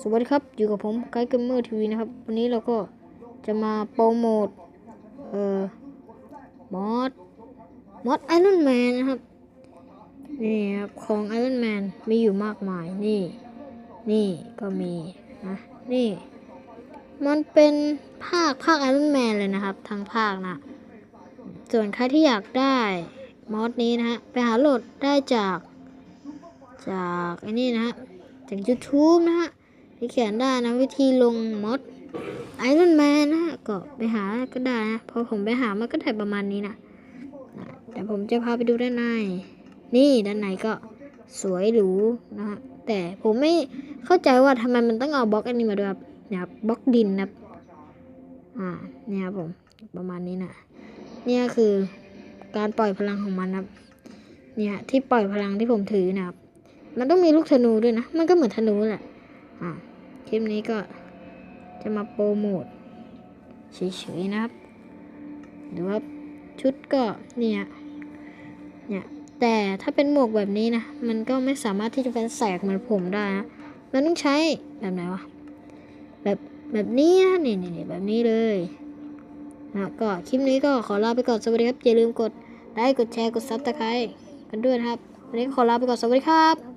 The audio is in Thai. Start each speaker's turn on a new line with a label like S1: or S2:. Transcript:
S1: สวัสดีครับ อยู่กับผมไกด์เกมเมอร์ทีวีนะครับ วันนี้เราก็จะมาโปรโมทเอ่อมอดมอดไอรอนแมนนะครับ นี่ครับ ของไอรอนแมนมีอยู่มากมายนี่ นี่ก็มีนะนี่ มันเป็นภาคภาคไอรอนแมนเลยนะครับ ทั้งภาคนะส่วนใครที่อยากได้มอดนี้นะฮะ ไปหาโหลดได้จาก จากไอ้นี่นะฮะ จาก YouTube นะฮะ ที่เขียนได้นะวิธีลงมดไอรอนแมนนะก็ไปหาก็ได้นะพอผมไปหามันก็ได้ประมาณนี้นะแต่ผมจะพาไปดูด้านใน นี่ด้านในก็สวยหรูนะฮะแต่ผมไม่เข้าใจว่าทำไมมันต้องเอาบล็อกอันนี้มาด้วยครับเนี่ยบล็อกดินนะอ่าเนี่ยครับผมประมาณนี้นะเนี่ยคือการปล่อยพลังของมันนะครับ เนี่ยที่ปล่อยพลังที่ผมถือนะครับ มันต้องมีลูกธนูด้วยนะ มันก็เหมือนธนูแหละ อ่า คลิปนี้ก็จะมาโปรโมทเฉยๆนะครับหรือว่าชุดก็เนี่ยเนี่ยแต่ถ้าเป็นหมวกแบบนี้นะ มันก็ไม่สามารถที่จะเป็นแสกเหมือนผมได้นะมันต้องใช้แบบไหนวะแบบแบบนี้นะนี่นี่นี่แบบนี้เลยนะก็คลิปนี้ก็ขอลาไปก่อนสวัสดีครับอย่าลืมกดไลค์กดแชร์กดซับสไครต์กันด้วยนะครับวันนี้ขอลาไปก่อนสวัสดีครับ